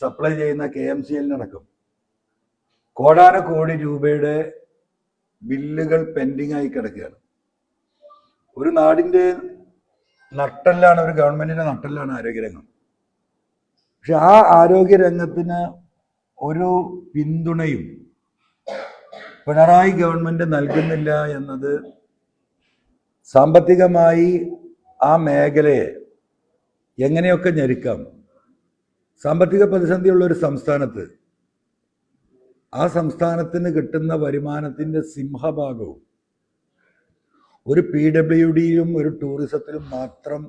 Supply ചെയ്യുന്ന K M C എല്ലിനടക്കം കോടാന കോടി രൂപയുടെ ബില്ലുകൾ പെൻഡിങ് ആയി കിടക്കുകയാണ്. ഒരു നാടിന്റെ നട്ടെല്ലാണ് ഒരു ഗവൺമെന്റിന്റെ നട്ടെല്ലാണ് ആരോഗ്യരംഗം. പക്ഷെ ആ ആരോഗ്യരംഗത്തിന് ഒരു പിന്തുണയും പിണറായി ഗവൺമെന്റ് നൽകുന്നില്ല എന്നത് സാമ്പത്തികമായി ആ മേഖലയെ എങ്ങനെയൊക്കെ ഞെരുക്കാം? സാമ്പത്തിക പ്രതിസന്ധിയുള്ള ഒരു സംസ്ഥാനത്ത് ആ സംസ്ഥാനത്തിന് കിട്ടുന്ന വരുമാനത്തിന്റെ സിംഹഭാഗവും ഒരു പി ഡബ്ല്യു ഡിയിലും ഒരു ടൂറിസത്തിലും മാത്രം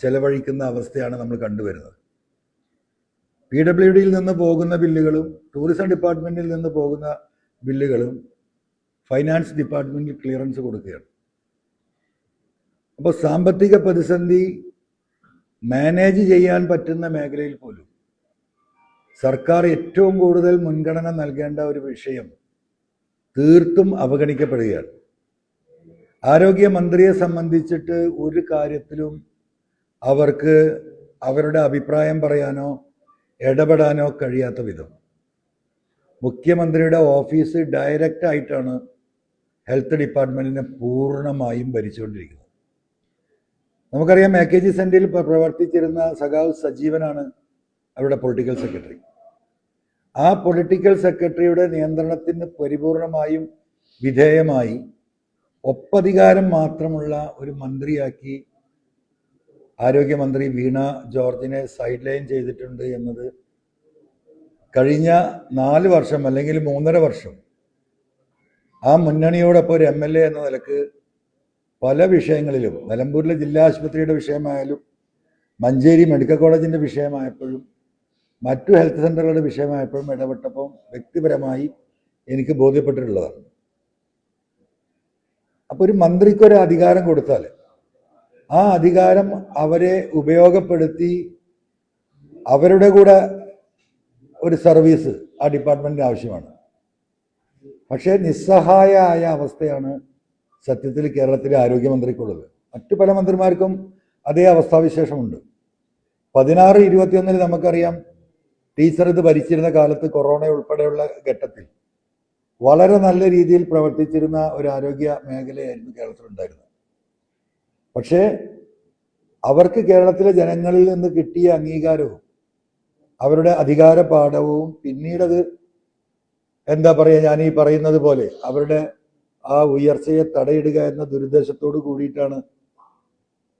ചെലവഴിക്കുന്ന അവസ്ഥയാണ് നമ്മൾ കണ്ടുവരുന്നത്. പി ഡബ്ല്യു ഡിയിൽ നിന്ന് പോകുന്ന ബില്ലുകളും ടൂറിസം ഡിപ്പാർട്ട്മെന്റിൽ നിന്ന് പോകുന്ന ബില്ലുകളും ഫൈനാൻസ് ഡിപ്പാർട്ട്മെന്റിൽ ക്ലിയറൻസ് കൊടുക്കുകയാണ്. അപ്പോൾ സാമ്പത്തിക പ്രതിസന്ധി മാനേജ് ചെയ്യാൻ പറ്റുന്ന മേഖലയിൽ പോലും സർക്കാർ ഏറ്റവും കൂടുതൽ മുൻഗണന നൽകേണ്ട ഒരു വിഷയം തീർത്തും അവഗണിക്കപ്പെടുകയാണ്. ആരോഗ്യമന്ത്രിയെ സംബന്ധിച്ചിട്ട് ഒരു കാര്യത്തിലും അവർക്ക് അവരുടെ അഭിപ്രായം പറയാനോ ഇടപെടാനോ കഴിയാത്ത വിധം. മുഖ്യമന്ത്രിയുടെ ഓഫീസ് ഡയറക്റ്റ് ആയിട്ടാണ് ഹെൽത്ത് ഡിപ്പാർട്ട്മെന്റിനെ പൂർണമായും ഭരിച്ചുകൊണ്ടിരിക്കുന്നത്. നമുക്കറിയാം എ കെ ജി സെന്ററിൽ പ്രവർത്തിച്ചിരുന്ന സഖാവ് സജീവനാണ് അവരുടെ പൊളിറ്റിക്കൽ സെക്രട്ടറി. ആ പൊളിറ്റിക്കൽ സെക്രട്ടറിയുടെ നിയന്ത്രണത്തിന് പരിപൂർണമായും വിധേയമായി ഒപ്പധികാരം മാത്രമുള്ള ഒരു മന്ത്രിയാക്കി ആരോഗ്യമന്ത്രി വീണ ജോർജിനെ സൈഡ് ലൈൻ ചെയ്തിട്ടുണ്ട് എന്നത് കഴിഞ്ഞ നാല് വർഷം അല്ലെങ്കിൽ മൂന്നര വർഷം ആ മുന്നണിയോടൊപ്പം ഒരു എം എൽ എ എന്ന നിലയ്ക്ക് പല വിഷയങ്ങളിലും നിലമ്പൂരിലെ ജില്ലാ ആശുപത്രിയുടെ വിഷയമായാലും മഞ്ചേരി മെഡിക്കൽ കോളേജിന്റെ വിഷയമായപ്പോഴും മറ്റു ഹെൽത്ത് സെന്ററുകളുടെ വിഷയമായപ്പോഴും ഇടപെട്ടപ്പോൾ വ്യക്തിപരമായി എനിക്ക് ബോധ്യപ്പെട്ടിട്ടുള്ളതാണ്. അപ്പോൾ ഒരു മന്ത്രിക്കൊരു അധികാരം കൊടുത്താൽ ആ അധികാരം അവരെ ഉപയോഗപ്പെടുത്തി അവരുടെ കൂടെ ഒരു സർവീസ് ആ ഡിപ്പാർട്ട്മെന്റിന് ആവശ്യമാണ്. പക്ഷേ നിസ്സഹായമായ അവസ്ഥയാണ് സത്യത്തിൽ കേരളത്തിലെ ആരോഗ്യമന്ത്രിക്കുള്ളത്. മറ്റു പല മന്ത്രിമാർക്കും അതേ അവസ്ഥാവിശേഷമുണ്ട്. പതിനാറ് ഇരുപത്തിയൊന്നിൽ നമുക്കറിയാം ടീച്ചർ ഇത് ഭരിച്ചിരുന്ന കാലത്ത് കൊറോണ ഉൾപ്പെടെയുള്ള ഘട്ടത്തിൽ വളരെ നല്ല രീതിയിൽ പ്രവർത്തിച്ചിരുന്ന ഒരു ആരോഗ്യ മേഖലയായിരുന്നു കേരളത്തിലുണ്ടായിരുന്നത്. പക്ഷേ അവർക്ക് കേരളത്തിലെ ജനങ്ങളിൽ നിന്ന് കിട്ടിയ അംഗീകാരവും അവരുടെ അധികാര പാഠവും പിന്നീടത് എന്താ പറയുക ഞാൻ ഈ പറയുന്നത് പോലെ അവരുടെ ആ ഉയർച്ചയെ തടയിടുക എന്ന ദുരുദ്ദേശത്തോട് കൂടിയിട്ടാണ്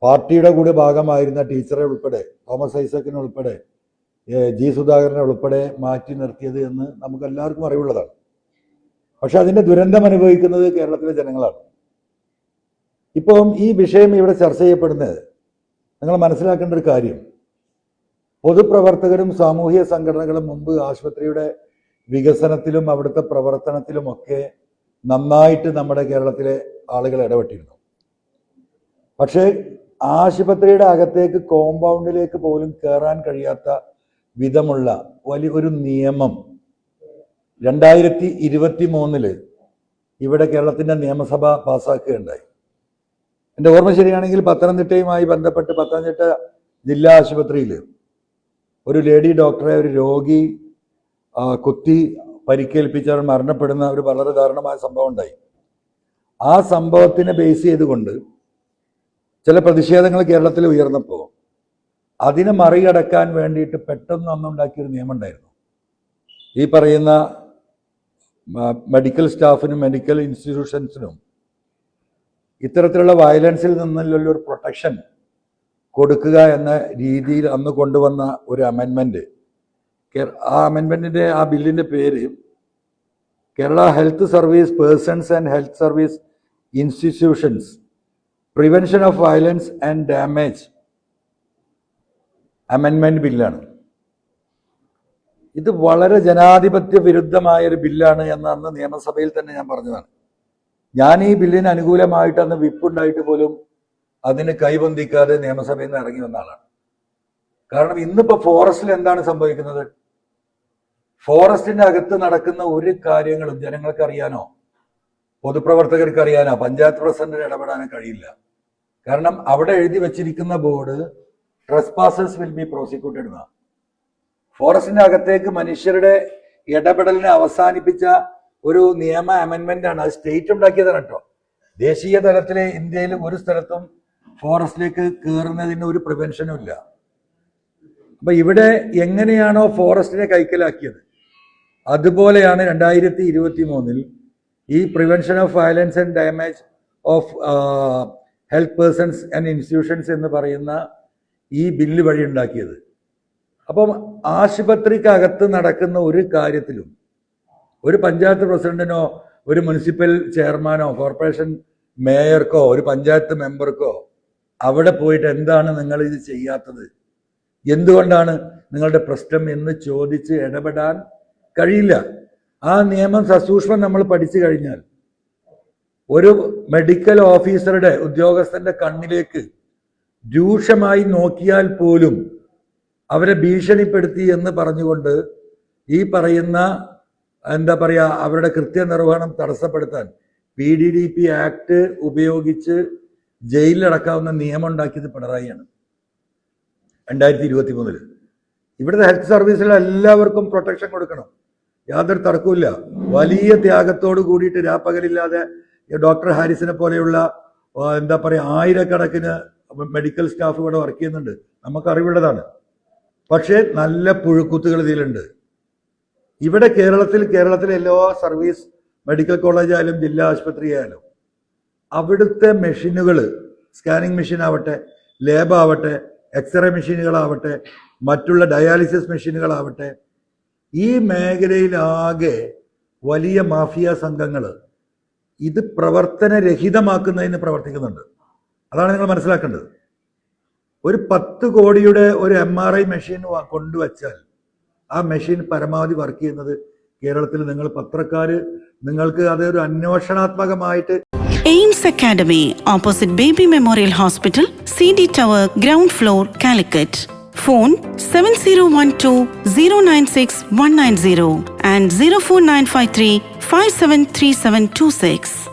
പാർട്ടിയുടെ കൂടെ ഭാഗമായിരുന്ന ടീച്ചറെ ഉൾപ്പെടെ തോമസ് ഐസക്കിനെ ഉൾപ്പെടെ ഏ, ജി സുധാകരനെ ഉൾപ്പെടെ മാറ്റി നിർത്തിയത് എന്ന് നമുക്ക് എല്ലാവർക്കും അറിവുള്ളതാണ്. പക്ഷെ അതിന്റെ ദുരന്തം അനുഭവിക്കുന്നത് കേരളത്തിലെ ജനങ്ങളാണ്. ഇപ്പം ഈ വിഷയം ഇവിടെ ചർച്ച ചെയ്യപ്പെടുന്നത് നിങ്ങൾ മനസ്സിലാക്കേണ്ട ഒരു കാര്യം. പൊതുപ്രവർത്തകരും സാമൂഹിക സംഘടനകളും മുമ്പ് ആശുപത്രിയുടെ വികസനത്തിലും അവിടുത്തെ പ്രവർത്തനത്തിലുമൊക്കെ നന്നായിട്ട് നമ്മുടെ കേരളത്തിലെ ആളുകൾ ഇടപെട്ടിരുന്നു. പക്ഷേ ആശുപത്രിയുടെ അകത്തേക്ക് കോമ്പൗണ്ടിലേക്ക് പോലും കയറാൻ കഴിയാത്ത വിധമുള്ള വലിയ ഒരു നിയമം. രണ്ടായിരത്തി ഇരുപത്തി മൂന്നിൽ ഇവിടെ കേരളത്തിന്റെ നിയമസഭ പാസ്സാക്കുകയുണ്ടായി. എന്റെ ഓർമ്മ ശരിയാണെങ്കിൽ പത്തനംതിട്ടയുമായി ബന്ധപ്പെട്ട് പത്തനംതിട്ട ജില്ലാ ആശുപത്രിയിൽ ഒരു ലേഡി ഡോക്ടറെ ഒരു രോഗി കുത്തി പരിക്കേൽപ്പിച്ചവർ മരണപ്പെടുന്ന ഒരു വളരെ ദാരുണമായ സംഭവം ഉണ്ടായി. ആ സംഭവത്തിനെ ബേസ് ചെയ്തുകൊണ്ട് ചില പ്രതിഷേധങ്ങൾ കേരളത്തിൽ ഉയർന്നപ്പോൾ അതിനെ മറികടക്കാൻ വേണ്ടിയിട്ട് പെട്ടെന്ന് അന്നുണ്ടാക്കിയൊരു നിയമം ഉണ്ടായിരുന്നു ഈ പറയുന്ന മെഡിക്കൽ സ്റ്റാഫിനും മെഡിക്കൽ ഇൻസ്റ്റിറ്റ്യൂഷൻസിനും ഇത്തരത്തിലുള്ള വയലൻസിൽ നിന്നുള്ള ഒരു പ്രൊട്ടക്ഷൻ കൊടുക്കുക എന്ന രീതിയിൽ അന്ന് കൊണ്ടുവന്ന ഒരു അമെൻമെന്റ് ആ അമെൻമെന്റിന്റെ ആ ബില്ലിന്റെ പേര് Kerala health service persons and health service institutions prevention of violence and damage അമെൻമെന്റ് ബില്ലാണ് ഇത് വളരെ ജനാധിപത്യ വിരുദ്ധമായ ഒരു ബില്ലാണ് എന്ന് അന്ന് നിയമസഭയിൽ തന്നെ ഞാൻ പറഞ്ഞതാണ്. ഞാൻ ഈ ബില്ലിന് അനുകൂലമായിട്ട് അന്ന് വിപ്പ് ഉണ്ടായിട്ട് പോലും അതിന് കൈബന്ധിക്കാതെ നിയമസഭയിൽ നിന്ന് ഇറങ്ങി വന്ന ആളാണ്. കാരണം ഇന്നിപ്പോ ഫോറസ്റ്റിൽ എന്താണ് സംഭവിക്കുന്നത്? ഫോറസ്റ്റിന്റെ അകത്ത് നടക്കുന്ന ഒരു കാര്യങ്ങളും ജനങ്ങൾക്ക് അറിയാനോ പൊതുപ്രവർത്തകർക്ക് അറിയാനോ പഞ്ചായത്ത് പ്രസിഡന്റിന് ഇടപെടാനോ കഴിയില്ല. കാരണം അവിടെ എഴുതി വെച്ചിരിക്കുന്ന board trespassers will be prosecuted എന്നാണ് ഫോറസ്റ്റിന്റെ അകത്തേക്ക് മനുഷ്യരുടെ ഇടപെടലിനെ അവസാനിപ്പിച്ച ഒരു നിയമ അമെന്റ്മെന്റ് ആണ്. അത് സ്റ്റേറ്റ് ഉണ്ടാക്കിയതാണ് കേട്ടോ. ദേശീയ തലത്തിലെ ഇന്ത്യയിൽ ഒരു സ്ഥലത്തും ഫോറസ്റ്റിലേക്ക് കയറുന്നതിന് ഒരു പ്രിവെൻഷനും ഇല്ല. അപ്പൊ ഇവിടെ എങ്ങനെയാണോ ഫോറസ്റ്റിനെ കൈക്കലാക്കിയത്? അതുപോലെയാണ് രണ്ടായിരത്തി ഇരുപത്തി മൂന്നിൽ ഈ prevention of violence and damage of health persons and institutions എന്ന് പറയുന്ന ഈ ബില്ല് വഴി ഉണ്ടാക്കിയത്. അപ്പം ആശുപത്രിക്കകത്ത് നടക്കുന്ന ഒരു കാര്യത്തിലും ഒരു പഞ്ചായത്ത് പ്രസിഡന്റിനോ ഒരു മുനിസിപ്പൽ ചെയർമാനോ കോർപ്പറേഷൻ മേയർക്കോ ഒരു പഞ്ചായത്ത് മെമ്പർക്കോ അവിടെ പോയിട്ട് എന്താണ് നിങ്ങൾ ഇത് ചെയ്യാത്തത്? എന്തുകൊണ്ടാണ് നിങ്ങളുടെ പ്രശ്നം എന്ന് ചോദിച്ച് ഇടപെടാൻ കഴിയില്ല. ആ നിയമം സസൂക്ഷ്മം നമ്മൾ പഠിച്ചു കഴിഞ്ഞാൽ ഒരു മെഡിക്കൽ ഓഫീസറുടെ ഉദ്യോഗസ്ഥന്റെ കണ്ണിലേക്ക് രൂക്ഷമായി നോക്കിയാൽ പോലും അവരെ ഭീഷണിപ്പെടുത്തി എന്ന് പറഞ്ഞുകൊണ്ട് ഈ പറയുന്ന എന്താ പറയുക അവരുടെ കൃത്യനിർവഹണം തടസ്സപ്പെടുത്താൻ P D D P act ഉപയോഗിച്ച് ജയിലിലടക്കാവുന്ന നിയമം ഉണ്ടാക്കിയത് പിണറായിയാണ് രണ്ടായിരത്തി ഇരുപത്തി മൂന്നിൽ ഇവിടുത്തെ ഹെൽത്ത് സർവീസിൽ എല്ലാവർക്കും പ്രൊട്ടക്ഷൻ കൊടുക്കണം. യാതൊരു തർക്കമില്ല വലിയ ത്യാഗത്തോട് കൂടിയിട്ട് രാപ്പകലില്ലാതെ ഡോക്ടർ ഹാരിസിനെ പോലെയുള്ള എന്താ പറയുക ആയിരക്കണക്കിന് മെഡിക്കൽ സ്റ്റാഫ് ഇവിടെ വർക്ക് ചെയ്യുന്നുണ്ട്. നമുക്ക് അറിവുള്ളതാണ്. പക്ഷേ നല്ല പുഴുക്കുത്തുകൾ ഇതിലുണ്ട്. ഇവിടെ കേരളത്തിൽ കേരളത്തിലെ എല്ലാ സർവീസ് മെഡിക്കൽ കോളേജ് ആയാലും ജില്ലാ ആശുപത്രി ആയാലും അവിടുത്തെ മെഷീനുകൾ സ്കാനിങ് മെഷീൻ ആവട്ടെ ലേബ് ആവട്ടെ എക്സ്റേ മെഷീനുകളാവട്ടെ മറ്റുള്ള ഡയാലിസിസ് മെഷീനുകളാവട്ടെ ഈ മേഖലയിലാകെ വലിയ മാഫിയ സംഘങ്ങൾ ഇത് പ്രവർത്തനരഹിതമാക്കുന്നതിന് പ്രവർത്തിക്കുന്നുണ്ട്. അതാണ് നിങ്ങൾ മനസ്സിലാക്കേണ്ടത്. ഒരു പത്ത് കോടിയുടെ ഒരു എം ആർ ഐ മെഷീൻ കൊണ്ടുവച്ചാൽ ആ മെഷീൻ പരമാവധി വർക്ക് ചെയ്യുന്നത് കേരളത്തിൽ നിങ്ങൾ പത്രക്കാർ നിങ്ങൾക്ക് അതൊരു അന്വേഷണാത്മകമായിട്ട് Aims academy opposite Baby Memorial Hospital C D tower ground floor Calicut. Phone seven zero one two zero nine six one nine zero and zero four nine five three five seven three seven two six.